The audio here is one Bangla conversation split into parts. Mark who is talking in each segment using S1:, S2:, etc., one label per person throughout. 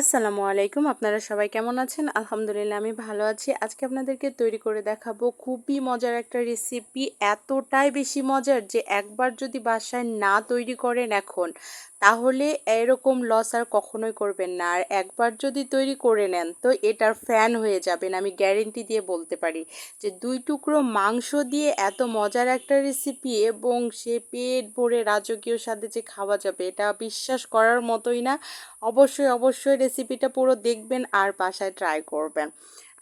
S1: আসসালামু আলাইকুম, আপনারা সবাই কেমন আছেন? আলহামদুলিল্লাহ, আমি ভালো আছি। আজকে আপনাদেরকে তৈরি করে দেখাবো খুবই মজার একটা রেসিপি এতটাই বেশি মজার যে একবার যদি বাসায় না তৈরি করেন এখন, তাহলে এরকম লস আর কখনোই করবেন না। আর একবার যদি তৈরি করে নেন, তো এটার ফ্যান হয়ে যাবেন, আমি গ্যারেন্টি দিয়ে বলতে পারি। যে দুই টুকরো মাংস দিয়ে এত মজার একটা রেসিপি এবং সে পেট ভরে রাজকীয় স্বাদে যে খাওয়া যাবে, এটা বিশ্বাস করার মতোই না। অবশ্যই অবশ্যই রেসিপিটা পুরো দেখবেন আর বাসায় ট্রাই করবেন।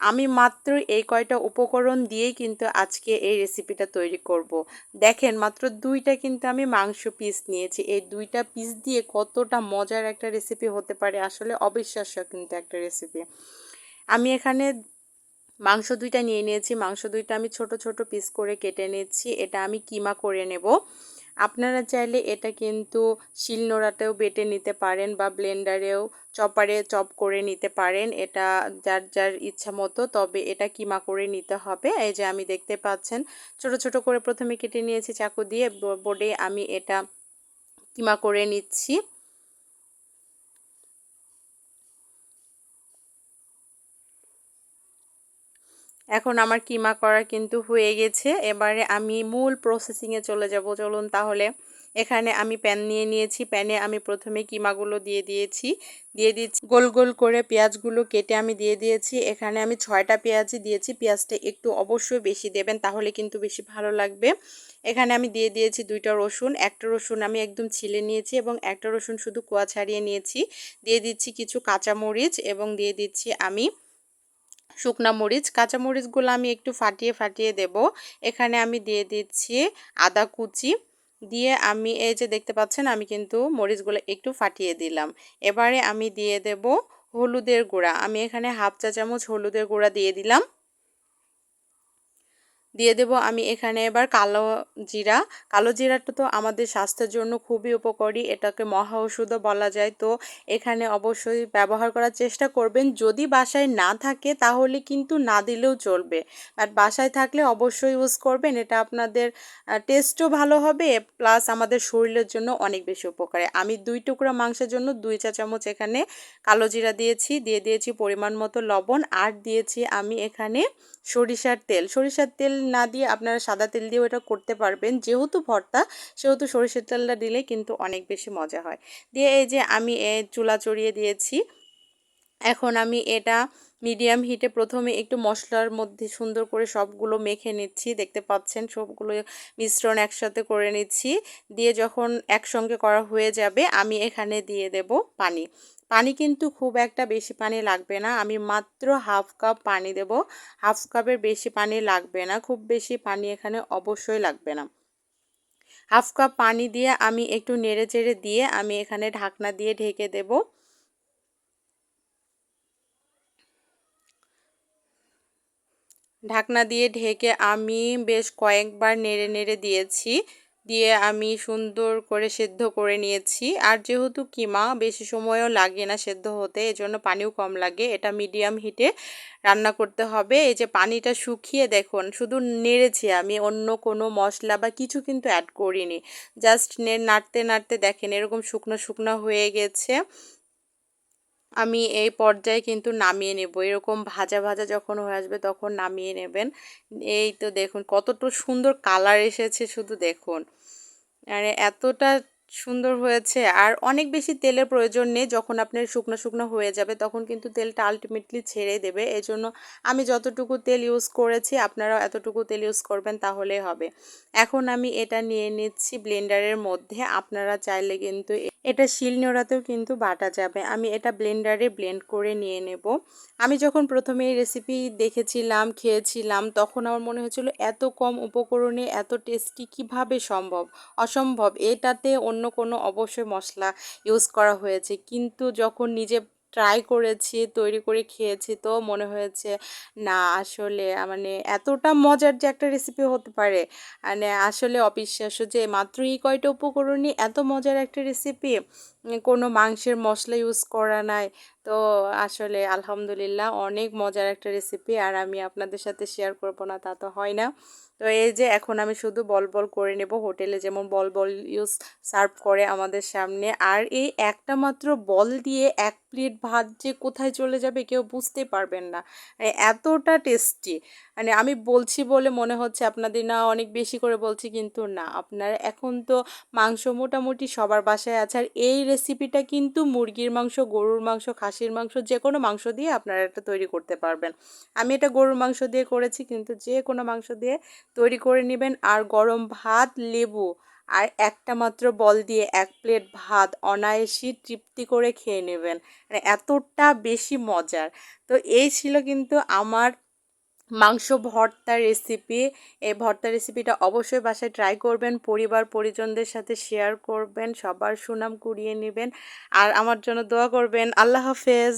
S1: আমি মাত্র এই কয়টা উপকরণ দিয়েই কিন্তু আজকে এই রেসিপিটা তৈরি করব। দেখেন, মাত্র দুইটা কিন্তু আমি মাংস পিস নিয়েছি। এই দুইটা পিস দিয়ে কতটা মজার একটা রেসিপি হতে পারে আসলে অবিশ্বাস্য কিন্তু একটা রেসিপি আমি এখানে মাংস দুইটা নিয়ে নিয়েছি। মাংস দুইটা আমি ছোট ছোট পিস করে কেটে নিচ্ছি। এটা আমি কিমা করে নেব। আপনারা চাইলে এটা কিন্তু শিলনোড়াতেও বেটে নিতে পারেন বা ব্লেন্ডারেও চপারে চপ করে নিতে পারেন। এটা যার যার ইচ্ছা মতো, তবে এটা কিমা করে নিতে হবে। এই যে আমি দেখতে পাচ্ছেন, ছোট ছোট করে প্রথমে কেটে নিয়েছি চাকু দিয়ে। বোর্ডে আমি এটা কিমা করে নিচ্ছি। এখন আমার কিমা করা কিন্তু হয়ে গেছে। এবারে আমি মূল প্রসেসিংয়ে চলে যাব। চলুন তাহলে এখানে আমি প্যান নিয়ে নিয়েছি। প্যানে আমি প্রথমে কিমাগুলো দিয়ে দিয়েছি। দিয়ে দিচ্ছি গোল গোল করে পেঁয়াজগুলো কেটে আমি দিয়ে দিয়েছি। এখানে আমি ছয়টা পেঁয়াজই দিয়েছি। পেঁয়াজটা একটু অবশ্যই বেশি দেবেন, তাহলে কিন্তু বেশি ভালো লাগবে। এখানে আমি দিয়ে দিয়েছি দুইটা রসুন। একটা রসুন আমি একদম ছিলে নিয়েছি এবং একটা রসুন শুধু কুয়া ছাড়িয়ে নিয়েছি। দিয়ে দিচ্ছি কিছু কাঁচামরিচ এবং দিয়ে দিচ্ছি আমি শুকনা মরিচ, কাঁচা মরিচগুলো আমি একটু ফাটিয়ে ফাটিয়ে দেব। এখানে আমি দিয়ে দিচ্ছি আদা কুচি। দিয়ে আমি এই যে দেখতে পাচ্ছেন, আমি কিন্তু মরিচগুলো একটু ফাটিয়ে দিলাম। এবারে আমি দিয়ে দেব হলুদের গুঁড়া। আমি এখানে হাফ চা চামচ হলুদের গুঁড়া দিয়ে দিলাম। দিয়ে দেব। আমি এখানে এবার কালো জিরা। কালো জিরাটা তো আমাদের স্বাস্থ্যের জন্য খুবই উপকারী। এটাকে মহা ওষুধও বলা যায়। তো এখানে অবশ্যই ব্যবহার করার চেষ্টা করবেন। যদি বাসায় না থাকে তাহলে কিন্তু না দিলেও চলবে। বাট বাসায় থাকলে অবশ্যই ইউজ করবেন। এটা আপনাদের টেস্টও ভালো হবে। প্লাস আমাদের শরীরের জন্য অনেক বেশি উপকারী। আমি দুই টুকরা মাংসের জন্য দুই চা চামচ এখানে কালো জিরা দিয়েছি। দিয়ে দিয়েছি পরিমাণ মতো লবণ। আর দিয়েছি আমি এখানে সরিষার তেল। সরিষার তেল না দিয়ে আপনারা সাদা তেল দিয়েও এটা করতে পারবেন। যেহেতু ভর্তা, সেহেতু সরিষার তেলটা দিলে কিন্তু অনেক বেশি মজা হয়। দিয়ে এই যে আমি এ চুলা চড়িয়ে দিয়েছি। এখন আমি এটা মিডিয়াম হিটে প্রথমে একটু মশলার মধ্যে সুন্দর করে সবগুলো মেখে নিচ্ছি। দেখতে পাচ্ছেন সবগুলো মিশ্রণ একসাথে করে নিচ্ছি। দিয়ে যখন একসঙ্গে করা হয়ে যাবে, আমি এখানে দিয়ে দেব পানি। পানি কিন্তু খুব একটা বেশি পানি লাগবে না। আমি মাত্র হাফ কাপ পানি দেব। হাফ কাপের বেশি পানি লাগবে না। খুব বেশি পানি এখানে অবশ্যই লাগবে না। হাফ কাপ পানি দিয়ে আমি একটু নেড়ে চেড়ে দিয়ে আমি এখানে ঢাকনা দিয়ে ঢেকে দেব। ঢাকনা দিয়ে ঢেকে আমি বেশ কয়েকবার নেড়ে নেড়ে দিয়েছি। দিয়ে আমি সুন্দর করে সেদ্ধ করে নিয়েছি। আর যেহেতু কিমা, বেশি সময়ও লাগে না সেদ্ধ হতে, এজন্য পানিও কম লাগে। এটা মিডিয়াম হিটে রান্না করতে হবে। এই যে পানিটা শুকিয়ে দেখুন, শুধু নেড়েছি আমি, অন্য কোনো মশলা বা কিছু কিন্তু অ্যাড করিনি। জাস্ট নে, নাড়তে নাড়তে দেখেন এরকম শুকনো শুকনো হয়ে গেছে। আমি এই পর্যায়ে কিন্তু নামিয়ে নেব। এরকম ভাজা ভাজা যখন হয়ে আসবে তখন নামিয়ে নেবেন। এই তো দেখুন কতটা সুন্দর কালার এসেছে শুধু দেখুন। মানে এতটা সুন্দর হয়েছে। আর অনেক বেশি তেলের প্রয়োজন নেই। যখন আপনার শুকনো শুকনো হয়ে যাবে তখন কিন্তু তেলটা আলটিমেটলি ছেড়ে দেবে। এই জন্য আমি যতটুকু তেল ইউজ করেছি, আপনারাও এতটুকু তেল ইউজ করবেন তাহলে হবে। এখন আমি এটা নিয়ে নিচ্ছি ব্লেন্ডারের মধ্যে। আপনারা চাইলে কিন্তু এটা শিল নোড়াতেও কিন্তু বাটা যাবে। আমি এটা ব্লেন্ডারে ব্লেন্ড করে নিয়ে নেব। আমি যখন প্রথমে এই রেসিপি দেখেছিলাম, খেয়েছিলাম, তখন আমার মনে হয়েছিল, এত কম উপকরণে এত টেস্টি কীভাবে সম্ভব? অসম্ভব। এটাতে অন্য কোনো অবশ্যই মশলা ইউজ করা হয়েছে। কিন্তু যখন নিজে ট্রাই করেছি, তৈরি করে খেয়েছি। তো মনে হয়েছে, না, আসলে মানে এতটা মজার যে একটা রেসিপি হতে পারে মানে আসলে অবিশ্বাস্য যে, মাত্র এই কয়টা উপকরণই এত মজার একটা রেসিপি কোনো মাংসের মশলা ইউজ করা নাই। তো আসলে, আলহামদুলিল্লাহ, অনেক মজার একটা রেসিপি আর আমি আপনাদের সাথে শেয়ার করব না, তা তো হয় না। তো এই যে এখন আমি শুধু বল বল করে নেব হোটেলে যেমন বল বল ইউজ সার্ভ করে আমাদের সামনে। আর এই একটা মাত্র বল দিয়ে এক প্লেট ভাত যে কোথায় চলে যাবে কেউ বুঝতে পারবেন না। মানে এতটা টেস্টি। মানে আমি বলছি বলে মনে হচ্ছে আপনাদের না, অনেক বেশি করে বলছি কিন্তু না। আপনারা এখন তো মাংস মোটামুটি সবার বাসায় আছে। আর এই রেসিপিটা কিন্তু মুরগির মাংস, গরুর মাংস, খাসির মাংস যে কোনো মাংস দিয়ে আপনারা এটা তৈরি করতে পারবেন। আমি এটা গরুর মাংস দিয়ে করেছি কিন্তু যে কোনো মাংস দিয়ে তৈরি করে নেবেন আর গরম ভাত, লেবু আর একটা মাত্র বল দিয়ে এক প্লেট ভাত অনায়াসি তৃপ্তি করে খেয়ে নেবেন। মানে এতটা বেশি মজার। তো এই ছিল কিন্তু আমার মাংস ভর্তার রেসিপি এই ভর্তা রেসিপিটা অবশ্যই বাসায় ট্রাই করবেন, পরিবার পরিজনদের সাথে শেয়ার করবেন, সবার সুনাম কুড়িয়ে নেবেন। আর আমার জন্য দোয়া করবেন। আল্লাহ হাফেজ।